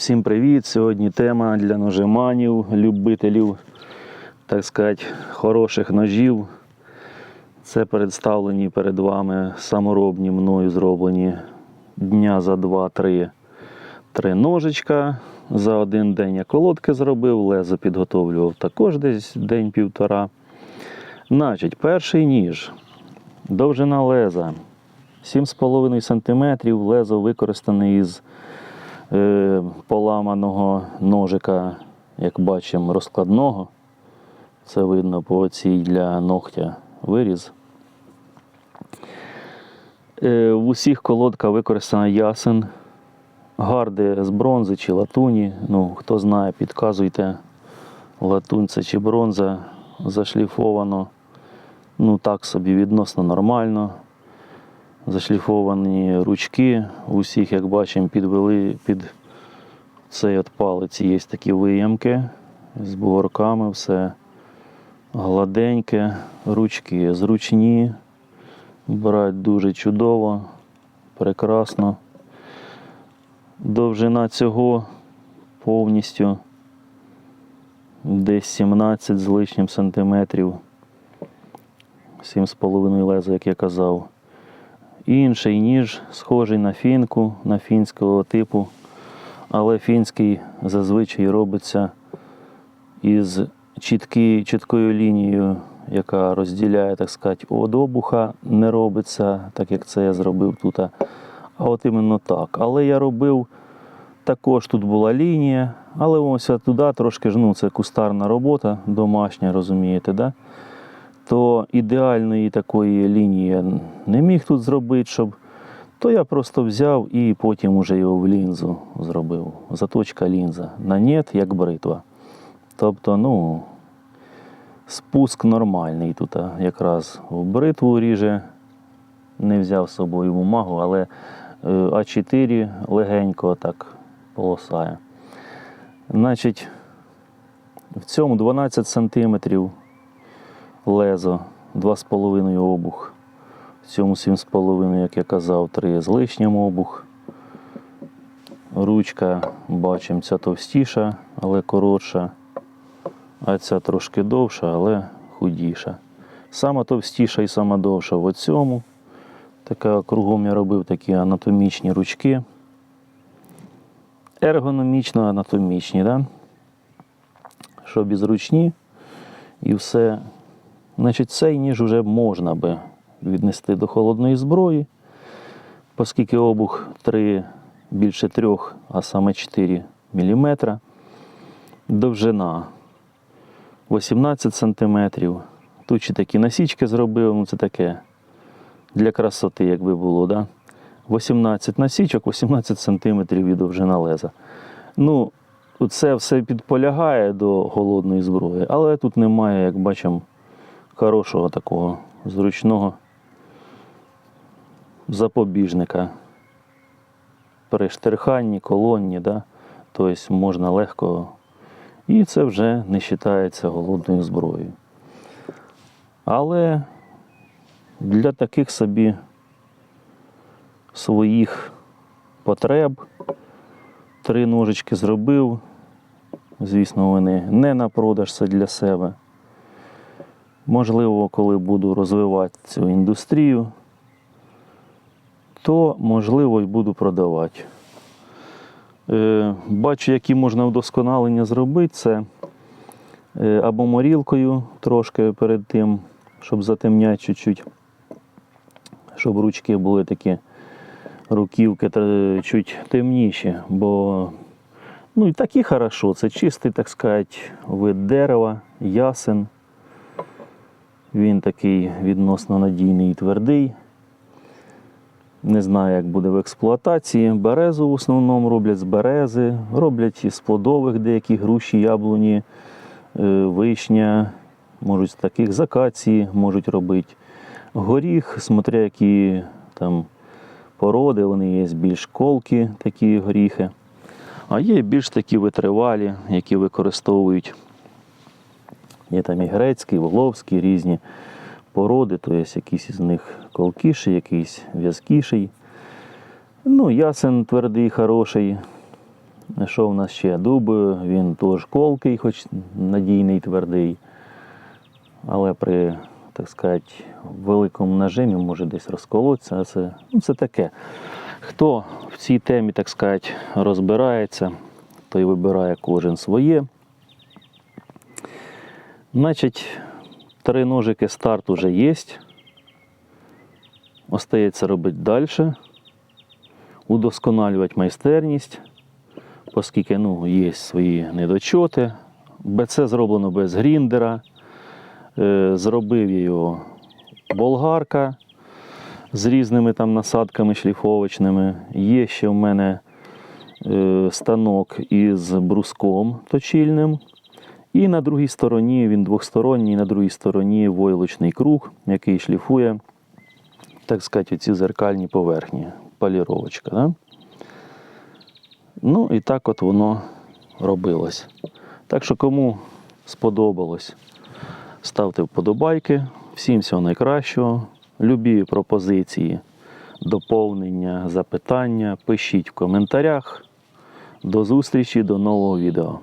Всім привіт! Сьогодні тема для ножеманів, любителів, так сказати, хороших ножів. Це представлені перед вами саморобні мною зроблені дня за два-три три ножичка. За один день я колодки зробив, лезо підготовлював також десь день-півтора. Значить, перший ніж. Довжина леза 7,5 см. Лезо використане із поламаного ножика, як бачимо, розкладного. Це видно по цій для ногтя виріз. Е, в усіх колодках використана ясен. Гарди з бронзи чи латуні. Ну, хто знає, підказуйте. Латунь це чи бронза зашліфовано. Ну, так собі відносно нормально. Зашліфовані ручки. У всіх, як бачимо, підвели під цей от палець є такі виямки з бугорками, все гладеньке, ручки зручні, брать дуже чудово, прекрасно. Довжина цього повністю десь 17 з лишнім сантиметрів. 7,5 леза, як я казав. Інший ніж схожий на фінку, на фінського типу, але фінський зазвичай робиться із чіткі, чіткою лінією, яка розділяє, так сказати, од обуха, не робиться, так як це я зробив тут. А от іменно так. Але я робив також тут була лінія, але ось туди трошки ж, ну, це кустарна робота, домашня, розумієте, да? То ідеальної такої лінії не міг тут зробити, щоб. То я просто взяв і потім уже його в лінзу зробив. Заточка лінза. На нет, як бритва. Тобто, ну, спуск нормальний тут. Якраз в бритву ріже. Не взяв з собою бумагу, але е, А4 легенько так полосає. Значить, в цьому 12 сантиметрів лезо, 2,5 обух. В цьому 7,5, як я казав, 3 з лишнім обух. Ручка, бачимо, ця товстіша, але коротша, а ця трошки довша, але худіша. Сама товстіша і сама довша в цьому. Така кругом я робив такі анатомічні ручки. Ергономічно анатомічні, да? щоб і зручні і все. Значить, цей ніж вже можна би віднести до холодної зброї, оскільки обух 3, більше 3, а саме 4 мм. Довжина 18 см. Тут ще такі насічки зробив, ну це таке для красоти, якби було. Да? 18 насічок, 18 см і довжина леза. Ну, це все підполягає до холодної зброї, але тут немає, як бачимо, хорошого такого зручного запобіжника. При штерханні, колонні, да? тобто можна легко. І це вже не вважається голодною зброєю. Але для таких собі своїх потреб три ножички зробив. Звісно, вони не на продаж це для себе. Можливо, коли буду розвивати цю індустрію, то можливо і буду продавати. Е, бачу, які можна вдосконалення зробити. Це е, або морілкою трошки перед тим, щоб затемняти чуть-чуть, щоб ручки були такі руківки та чуть темніші, бо ну і так і хорошо. Це чистий, так сказати, вид дерева, ясен. Він такий відносно надійний і твердий. Не знаю, як буде в експлуатації. Березу в основному роблять з берези, роблять із плодових деякі груші, яблуні, е, вишня, можуть з таких з акації можуть робити. Горіх, смотря які там породи, вони є більш колкі, такі горіхи. А є більш такі витривалі, які використовують. Є там і грецькі, і воловські різні породи, то є якийсь із них колкіший, якийсь в'язкіший. Ну, ясен твердий, хороший. Що в нас ще? Дуб, він теж колкий, хоч надійний, твердий. Але при, так сказати, великому нажимі може десь розколотися. Це, ну, це таке. Хто в цій темі, так сказати, розбирається, той вибирає кожен своє. Значить, три ножики старт уже є. Остається робити далі, удосконалювати майстерність, оскільки ну, є свої недочоти. Це зроблено без гріндера. Е, Зробив його болгарка з різними там насадками шліфовочними. Є ще в мене е, станок із бруском точильним. І на другій стороні він двохсторонній, на другій стороні войлочний круг, який шліфує, так сказати, ці зеркальні поверхні, поліровочка. Да? Ну і так от воно робилось. Так що кому сподобалось, ставте вподобайки. Всім всього найкращого. Любі пропозиції, доповнення, запитання пишіть в коментарях. До зустрічі, до нового відео.